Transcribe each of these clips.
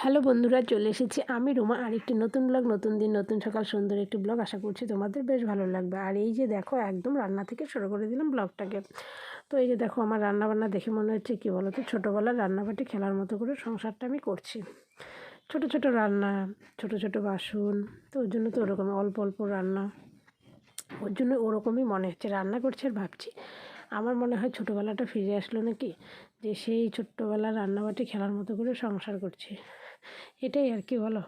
Hello বন্ধুরা, চলে এসেছি আমি রুমা। আর একটি নতুন ব্লগ নতুন দিন, নতুন সকাল, সুন্দর একটি ব্লগ আশা করছি তোমাদের বেশ ভালো লাগবে। আর এই যে দেখো, একদম রান্না থেকে শুরু করে দিলাম ব্লগটাকে তো এই যে দেখো, আমার রান্না বান্না দেখে মনে হচ্ছে কী বলো তো ছোটোবেলার রান্নাবাটি খেলার মতো করে সংসারটা আমি করছি। ছোট ছোট রান্না, ছোট ছোট বাসন, তো ওর জন্য তো ওরকম অল্প অল্প রান্না। ওর জন্য ওরকমই মনে হচ্ছে, রান্না করছে আর ভাবছি আমার মনে হয় ছোটোবেলাটা ফিরে আসলো নাকি? যে সেই ছোট্টবেলা রান্নাবাটি খেলার মতো করে সংসার করছে। এটাই আর কি বলো?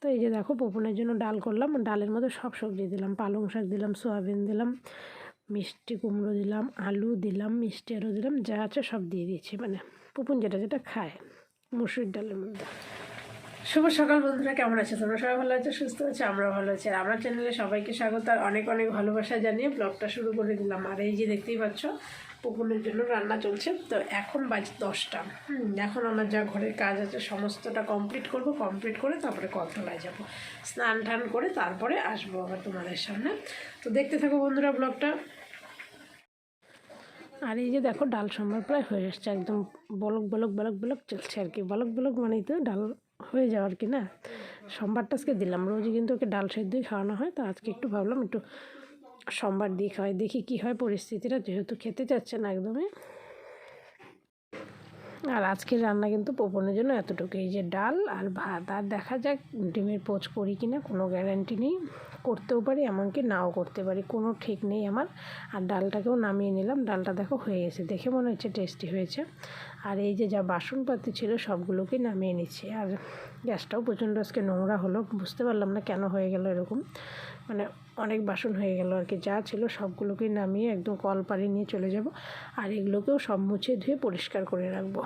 তো এই যে দেখো, পপুনের জন্য ডাল করলাম। ডালের মধ্যে সব সবজি দিলাম। পালং শাক দিলাম, সোয়াবিন দিলাম, মিষ্টি কুমড়ো দিলাম, আলু দিলাম, মিষ্টি আলু দিলাম, যা আছে সব দিয়ে দিয়েছি। মানে পুপুন যেটা যেটা খায়, মুসুর ডালের মধ্যে। শুভ সকাল বন্ধুরা, কেমন আছে? তোমরা সবাই ভালো আছে, সুস্থ আছে? আমরা ভালো আছি। আর আমার চ্যানেলে সবাইকে স্বাগত আর অনেক অনেক ভালোবাসা জানিয়ে ব্লগটা শুরু করে দিলাম। আর এই যে দেখতেই পাচ্ছ, পুকুরের জন্য রান্না চলছে। তো এখন বাজে দশটা। এখন আমার যা ঘরের কাজ আছে, সমস্তটা কমপ্লিট করব কমপ্লিট করে তারপরে কলতলায় যাব। স্নান টান করে তারপরে আসব আবার তোমাদের সামনে। তো দেখতে থাকো বন্ধুরা ব্লগটা আর এই যে দেখো, ডাল সম্বার প্রায় হয়ে এসছে। একদম বলক বলক বলক বলক চলছে আর কি। বলক বলক মানেই তো ডাল হয়ে যাওয়ার কি না? সোমবারটা আজকে দিলাম। রোজই কিন্তু ওকে ডাল সেদ্ধই খাওয়ানো হয়, তো আজকে একটু ভাবলাম একটু সোমবার দিয়ে খাওয়াই, দেখি কী হয় পরিস্থিতিটা, যেহেতু খেতে চাচ্ছে না একদমই। আর আজকের রান্না কিন্তু পোপনের জন্য এতটুকু এই যে ডাল আর ভাত, আর দেখা যাক ডিমের পোচ করি কি না, কোনো গ্যারান্টি নেই। করতেও পারি, এমনকি নাও করতে পারি, কোনো ঠিক নেই আমার। আর ডালটাকেও নামিয়ে নিলাম। ডালটা দেখো হয়ে গেছে, দেখে মনে হচ্ছে টেস্টি হয়েছে। আর এই যে যা বাসনপাতি ছিল সবগুলোকে নামিয়ে নিচ্ছি। আর গ্যাসটাও প্রচণ্ড আজকে নোংরা হলো, বুঝতে পারলাম না কেন হয়ে গেল এরকম। মানে অনেক বাসন হয়ে গেল আর কি, যা ছিল সবগুলোকেই নামিয়ে একদম কল পাড়ি নিয়ে চলে যাব। আর এগুলোকেও সব মুছে ধুয়ে পরিষ্কার করে রাখব।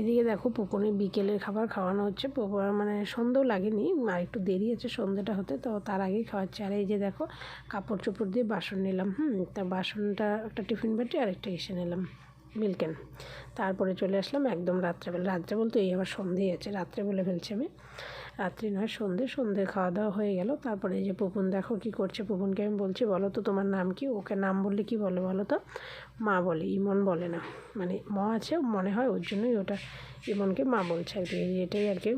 এদিকে দেখো পোপনে বিকেলের খাবার খাওয়ানো হচ্ছে। পুকুর মানে সন্ধেও লাগেনি, আর একটু দেরি আছে সন্ধেটা হতে, তো তার আগেই খাওয়াচ্ছে। আর এই যে দেখো, কাপড় চোপড় দিয়ে বাসন নিলাম, হুম, তা বাসনটা একটা টিফিন বাটি আর একটা এসে নিলাম। মিল্কেন। তারপরে চলে আসলাম একদম রাত্রেবেলা রাত্রে বলতে এই আবার সন্ধেই আছে, রাত্রে বলে ফেলছি আমি। রাত্রি নয়, সন্ধে। সন্ধে খাওয়া দাওয়া হয়ে গেল। তারপরে এই যে পুপুন দেখো কি করছে পুপুনকে আমি বলছি, বলো তো তোমার নাম কি? ওকে নাম বললে কি বলে বলো তো? মা বলে, ইমন বলে না। মানে ম আছে, মনে হয় ওর জন্যই ওটা ইমনকে মা বলছে আর কি। এটাই আর কি।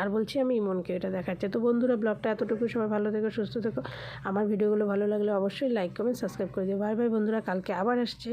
আর বলছি আমি ইমনকে এটা দেখাচ্ছে। তো বন্ধুরা, ব্লগটা এতটুকু। সময় ভালো থেকো, সুস্থ থেকো। আমার ভিডিওগুলো ভালো লাগলে অবশ্যই লাইক কমেন্ট সাবস্ক্রাইব করে দিও। বাই বাই বন্ধুরা, কালকে আবার আসছে।